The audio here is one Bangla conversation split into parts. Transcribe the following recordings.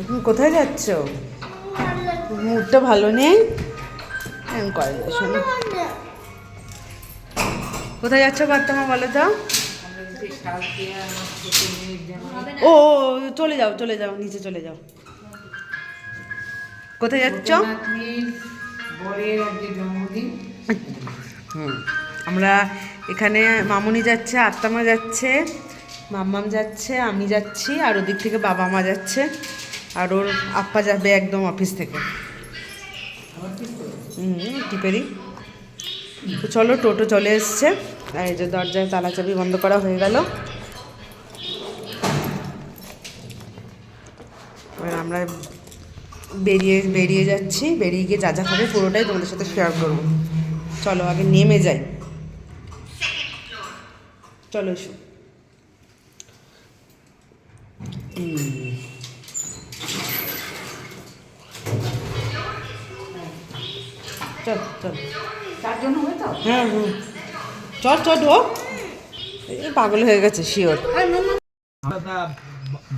এখন কোথায় যাচ্ছ? মুডটা ভালো নেই? কোথায় যাচ্ছ বার্তামা বলো তো? ও, চলে যাও চলে যাও, নিচে চলে যাও। কোথায় যাচ্ছ? আমরা এখানে মামুনি যাচ্ছে, আত্মামা যাচ্ছে, মাম্মাম যাচ্ছে, আমি যাচ্ছি, আর ওদিক থেকে বাবা মা যাচ্ছে। আর ওর আপ্পা যাবে একদম অফিস থেকে। টিপেরি তো চলো, টোটো চলে এসছে। আর এই যে দরজায় তালা চাবি বন্ধ করা হয়ে গেল। এবার আমরা বেরিয়ে বেরিয়ে যাচ্ছি। বেরিয়ে গিয়ে যা যা হবে পুরোটাই তোমাদের সাথে শেয়ার করব। চলো, আগে নেমে যাই। চলো এসো। হুম। চল চল। তার হবে তো? হ্যাঁ হুম চল চল ঢোক এই পাগল হয়ে গেছে শিওর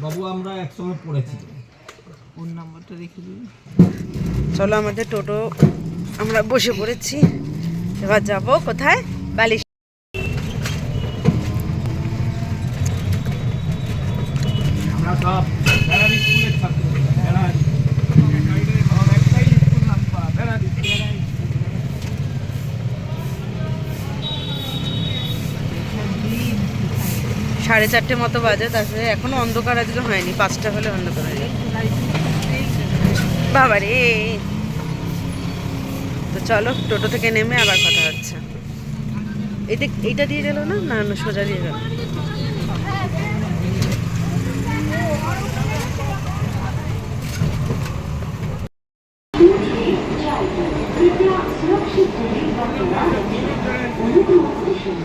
বাবু আমরা একসঙ্গে পড়েছি। ওর নাম্বারটা রেখে দিবি। চলো আমাদের টোটো আমরা বসে পড়েছি। এবার যাব কোথায়? বালিশ সাড়ে চারটে মতো বাজে, তারপরে এখনও অন্ধকার আজকে হয়নি, পাঁচটা হলে অন্ধকার হয়ে যাবে। বাবা রে তো চলো, টোটো থেকে নেমে আবার কথা হচ্ছে। এটা এইটা দিয়ে গেল না? না না, সোজা দিয়ে গেল।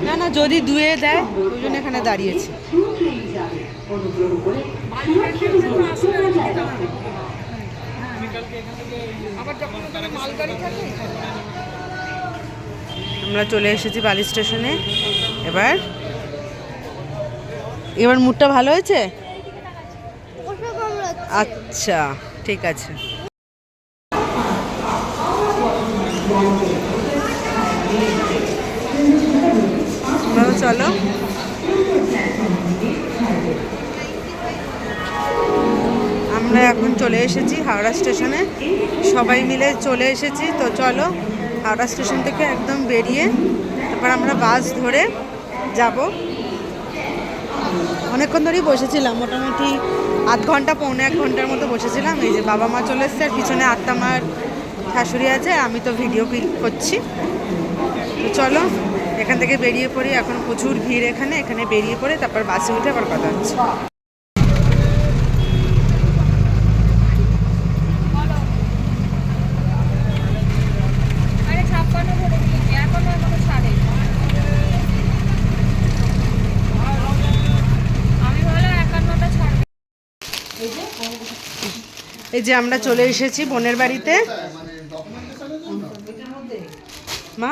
না না যদি দুয়ে দেয় ওই জন্য এখানে দাঁড়িয়েছি। আমরা চলে এসেছি বালি স্টেশনে। এবার এবার মুডটা ভালো হয়েছে? আচ্ছা ঠিক আছে তোমরাও চলো আমরা এখন চলে এসেছি হাওড়া স্টেশনে। সবাই মিলে চলে এসেছি, তো চলো হাওড়া স্টেশন থেকে একদম বেরিয়ে তারপর আমরা বাস ধরে যাব। অনেকক্ষণ ধরেই বসেছিলাম, মোটামুটি আধ ঘণ্টা, পৌনে এক ঘণ্টার মতো বসেছিলাম। এই যে বাবা মা চলে এসছে পিছনে আত্মা মার শাশুড়ি আছে, আমি তো ভিডিও করছি। তো চলো এখান থেকে বেরিয়ে পড়ি। এখন প্রচুর ভিড় এখানে। এখানে বেরিয়ে পড়ে, তারপর বাসে উঠে আবার কথা হচ্ছে। এই যে আমরা চলে এসেছি বোনের বাড়িতে। মা?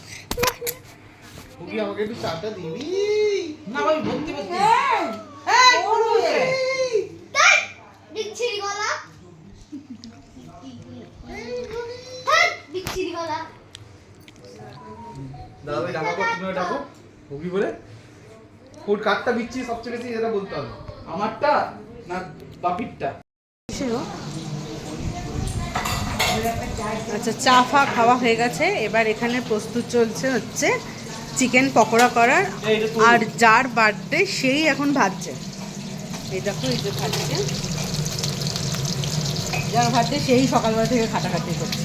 খুবই আমাকে একটু চাটা দিবি। না ওই ভর্তি ভর্তি। বিচ্ছিরি গলা। বিচ্ছিরি গলা। দাদা ভাই ডাকা কর তুমি ডাকো। হুগলি বলে। ফুড কাটটা বিচ্ছি সবচেয়ে বেশি এটা বলতে হবে। আমারটা না বাপিরটা? আচ্ছা চা ফা খাওয়া হয়ে গেছে। এবার এখানে প্রস্তুত চলছে হচ্ছে চিকেন পকোড়া করার আর যার বার্থডে সেই এখন ভাজছে এই দেখো এই যে ভাজছে যার বার্থডে সেই সকালবেলা থেকে খাটাখাটি করছে।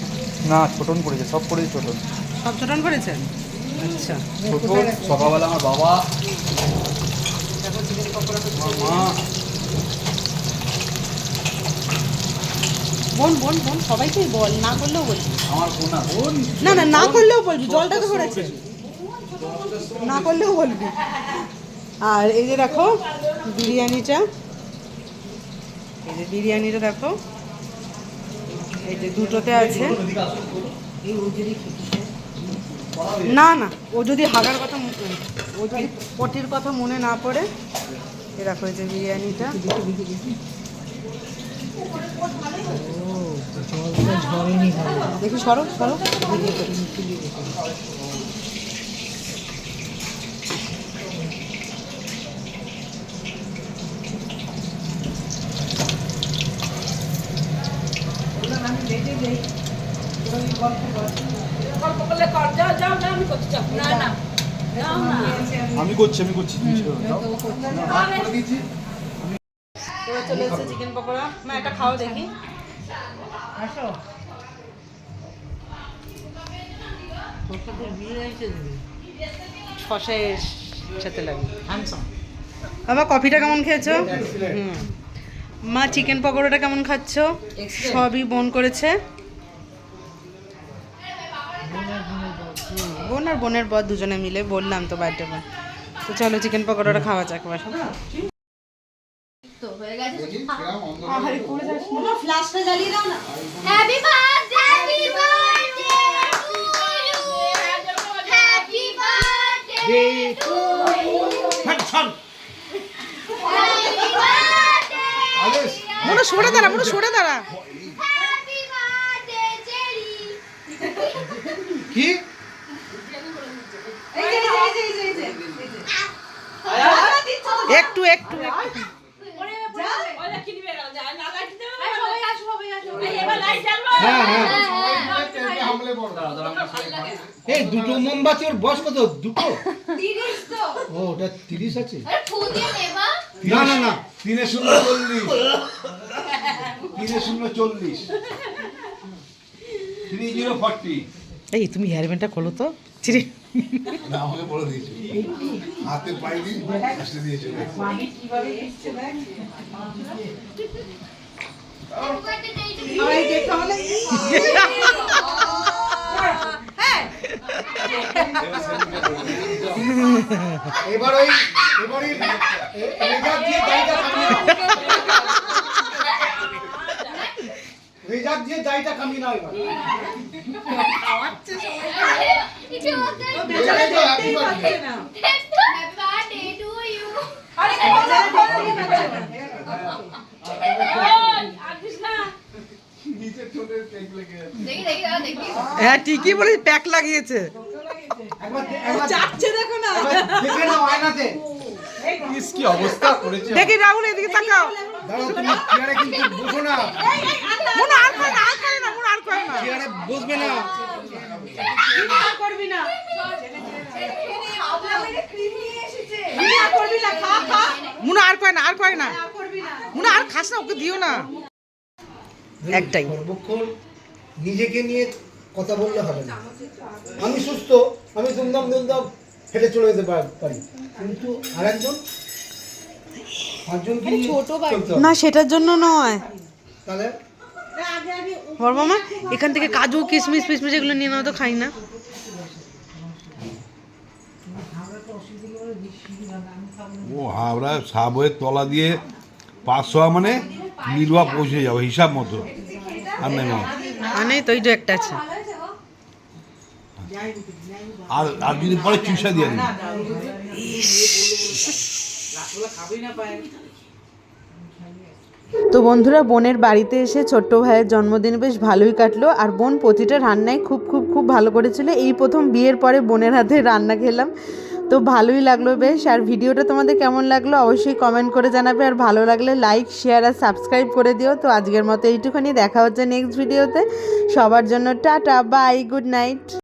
না ছোটন করেছে সব করেছে ছোটন। সব ছোটন করেছেন আচ্ছা। ছোটন সকালবেলা আমার বাবা। দেখো চিকেন পকোড়া করছে। মা। বোন বোন বোন সবাইকেই বল না করলেও বলবি। আমার বোনা বোন। না না না করলেও বলবি জলটা তো পড়েছে না করলেও বলবি। আর এই যে দেখো বিরিয়ানিটা। এই যে বিরিয়ানিটা দেখো এই যে দুটোতে আছে। না না ও যদি হাগার কথা মনে- ও যদি পটির কথা মনে না পড়ে এ দেখো এই যে বিরিয়ানিটা। দেখি সরো সরো। না না। আমি করছি আমি করছি। চলে এসেছে চিকেন পকোড়া। মা এটা খাও দেখি। আসো। শসের সাথে লাগে। বাবা কফিটা কেমন খেয়েছো? হুম। মা চিকেন পকোড়াটা কেমন খাচ্ছ? সবই বোন করেছে। বোন আর বোনের বর দুজনে মিলে বললাম তো বাড়িতে বোন তো চলো চিকেন পকোড়াটা খাওয়া যাক এবার তো হয়ে গেছে। দেখি কিরম অন্ধকার ফ্লাশটা জ্বালিয়ে দাও না। Happy birthday happy birthday happy birthday to you happy birthday Adesh সরে দাঁড়া মনে সরে দাঁড়া। কি? একটু একটু হ্যাঁ হ্যাঁ। এই দুটো মোমবাতি ওর বয়স কত? দুটো? ও ওটা তিরিশ আছে। না না না তিনে শূন্য চল্লিশ। তিনে শূন্য চল্লিশ থ্রি জিরো ফর্টি এই তুমি হেয়ার ব্যান্ডটা খোলো তো চিরি না আমাকে বলে দিয়েছে হাতে পাইনি আসতে দিয়েছে হ্যাপি বার্থডে টু এবার ওই এবার ওই রেজার দিয়ে যাইটা কামিয়ে নাও এবার। হ্যাঁ ঠিকই বলে প্যাক লাগিয়েছে। একবার চাচ্ছে দেখো না। দেখে নাও আয়নাতে। ইস, কি অবস্থা করেছে? দেখি রাহুল এদিকে তাকাও। দাঁড়াও তুমি চেয়ারে কিন্তু বসো না। মনে আর করে না আর করে না মনে আর করে না। চেয়ারে বসবে না। করবি না আর করবি না। খা খা মুনা আর কয় না আর কয় না। মুনা আর খাস না ওকে দিও না। একটাই। সর্বক্ষণ নিজেকে নিয়ে কথা বললে হবে না। আমি সুস্থ আমি দুমদাম দুমদাম হেঁটে চলে যেতে পারি। কিন্তু আরেকজন? না সেটার জন্য নয়। তাহলে? বড় মামা এখান থেকে কাজু কিশমিশ ফিশমিশ এগুলো নিয়ে নাও তো খাই না। ও হাওড়া সাবওয়ের তলা দিয়ে পাঁচশো মানে নির্বা পৌঁছে যাব হিসাব মতো আর নেই মানে তো যে একটা আছে। আর আর যদি পরে দিয়ে দিই তো বন্ধুরা, বোনের বাড়িতে এসে ছোট্ট ভাইয়ের জন্মদিন বেশ ভালোই কাটলো আর বোন প্রতিটা রান্নায় খুব খুব খুব ভালো করেছিল। এই প্রথম বিয়ের পরে বোনের হাতে রান্না খেলাম, তো ভালোই লাগল বেশ। আর ভিডিওটা তোমাদের কেমন লাগল অবশ্যই কমেন্ট করে জানাবে। আর ভালো লাগলে লাইক শেয়ার আর সাবস্ক্রাইব করে দিও। তো আজকের মতো এইটুখানি, দেখা হচ্ছে নেক্সট ভিডিওতে সবার জন্য টাটা বাই গুড নাইট